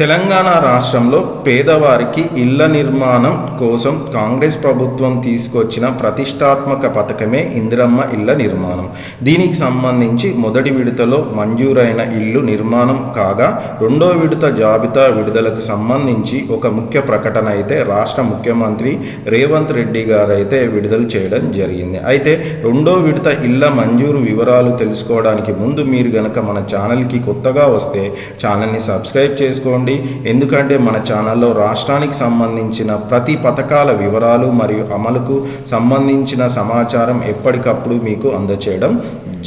తెలంగాణ రాష్ట్రంలో పేదవారికి ఇళ్ళ నిర్మాణం కోసం కాంగ్రెస్ ప్రభుత్వం తీసుకొచ్చిన ప్రతిష్టాత్మక పథకమే ఇందిరమ్మ ఇళ్ళ నిర్మాణం. దీనికి సంబంధించి మొదటి విడతలో మంజూరైన ఇల్లు నిర్మాణం కాగా రెండో విడత జాబితా విడుదలకు సంబంధించి ఒక ముఖ్య ప్రకటన అయితే రాష్ట్ర ముఖ్యమంత్రి రేవంత్ రెడ్డి గారు అయితే విడుదల చేయడం జరిగింది. అయితే రెండో విడత ఇళ్ళ మంజూరు వివరాలు తెలుసుకోవడానికి ముందు మీరు గనక మన ఛానల్కి కొత్తగా వస్తే ఛానల్ని సబ్స్క్రైబ్ చేసుకోండి. ఎందుకంటే మన ఛానల్లో రాష్ట్రానికి సంబంధించిన ప్రతి పథకాల వివరాలు మరియు అమలుకు సంబంధించిన సమాచారం ఎప్పటికప్పుడు మీకు అందచేయడం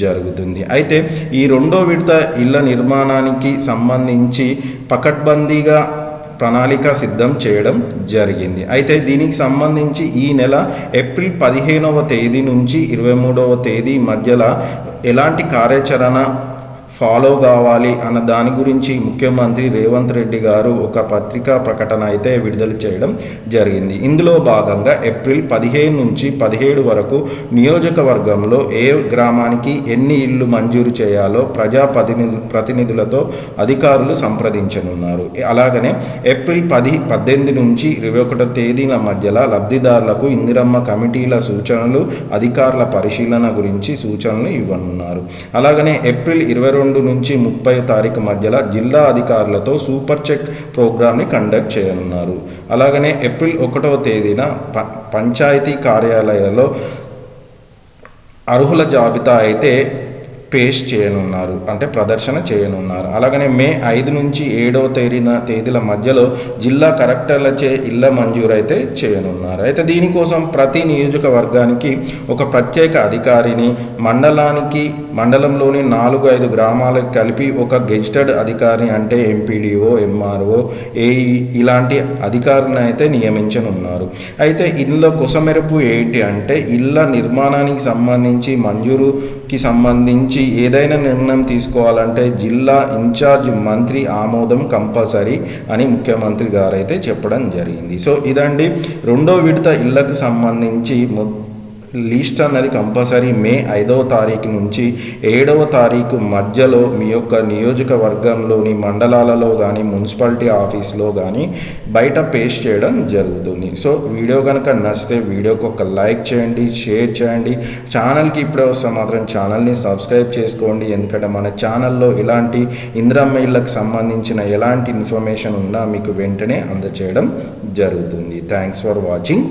జరుగుతుంది. అయితే ఈ రెండో విడత ఇళ్ళ నిర్మాణానికి సంబంధించి పకడ్బందీగా ప్రణాళిక సిద్ధం చేయడం జరిగింది. అయితే దీనికి సంబంధించి ఈ నెల ఏప్రిల్ పదిహేనవ తేదీ నుంచి ఇరవై మూడవ తేదీ మధ్యలో ఎలాంటి కార్యాచరణ ఫాలో కావాలి అన్న దాని గురించి ముఖ్యమంత్రి రేవంత్ రెడ్డి గారు ఒక పత్రికా ప్రకటన అయితే విడుదల చేయడం జరిగింది. ఇందులో భాగంగా ఏప్రిల్ పదిహేను నుంచి పదిహేడు వరకు నియోజకవర్గంలో ఏ గ్రామానికి ఎన్ని ఇళ్ళు మంజూరు చేయాలో ప్రజా ప్రతినిధులతో అధికారులు సంప్రదించనున్నారు. అలాగనే ఏప్రిల్ పది పద్దెనిమిది నుంచి ఇరవై ఒకటో తేదీల మధ్యలో లబ్ధిదారులకు ఇందిరమ్మ కమిటీల సూచనలు అధికారుల పరిశీలన గురించి సూచనలు ఇవ్వనున్నారు. అలాగనే ఏప్రిల్ ఇరవై రెండు నుంచి ముప్పై తారీఖు మధ్యలో జిల్లా అధికారులతో సూపర్ చెక్ ప్రోగ్రామ్ని కండక్ట్ చేయనున్నారు. అలాగనే ఏప్రిల్ ఒకటవ తేదీన ప పంచాయతీ కార్యాలయాల్లో అర్హుల జాబితా అయితే పేష్ చేయనున్నారు అంటే ప్రదర్శన చేయనున్నారు. అలాగనే మే ఐదు నుంచి ఏడవ తేదీన తేదీల మధ్యలో జిల్లా కలెక్టర్లచే ఇళ్ళ మంజూరు అయితే చేయనున్నారు. అయితే దీనికోసం ప్రతి నియోజకవర్గానికి ఒక ప్రత్యేక అధికారిని మండలానికి మండలంలోని నాలుగు ఐదు గ్రామాలకు కలిపి ఒక గెజిటెడ్ అధికారిని అంటే ఎంపీడీఓ ఎంఆర్ఓ ఏఈ ఇలాంటి అధికారిని అయితే నియమించనున్నారు. అయితే ఇందులో కొసమెరుపు ఏంటి అంటే ఇళ్ళ నిర్మాణానికి సంబంధించి మంజూరు కి సంబంధించి ఏదైనా నిర్ణయం తీసుకోవాలంటే జిల్లా ఇన్ఛార్జ్ మంత్రి ఆమోదం కంపల్సరీ అని ముఖ్యమంత్రి గారైతే చెప్పడం జరిగింది. సో ఇదండి. రెండో విడత ఇళ్ళకు సంబంధించి లిస్ట్ అన్నది కంపల్సరీ మే ఐదవ తారీఖు నుంచి ఏడవ తారీఖు మధ్యలో మీ యొక్క నియోజకవర్గంలోని మండలాలలో కానీ మున్సిపాలిటీ ఆఫీస్లో కానీ బయట పేస్ట్ చేయడం జరుగుతుంది. సో వీడియో కనుక నచ్చితే వీడియోకి ఒక లైక్ చేయండి షేర్ చేయండి. ఛానల్కి ఇప్పుడే వస్తే మాత్రం ఛానల్ని సబ్స్క్రైబ్ చేసుకోండి. ఎందుకంటే మన ఛానల్లో ఇలాంటి ఇందిరమ్మ ఇళ్ళకి సంబంధించిన ఎలాంటి ఇన్ఫర్మేషన్ ఉన్నా మీకు వెంటనే అందచేయడం జరుగుతుంది. Thanks for watching.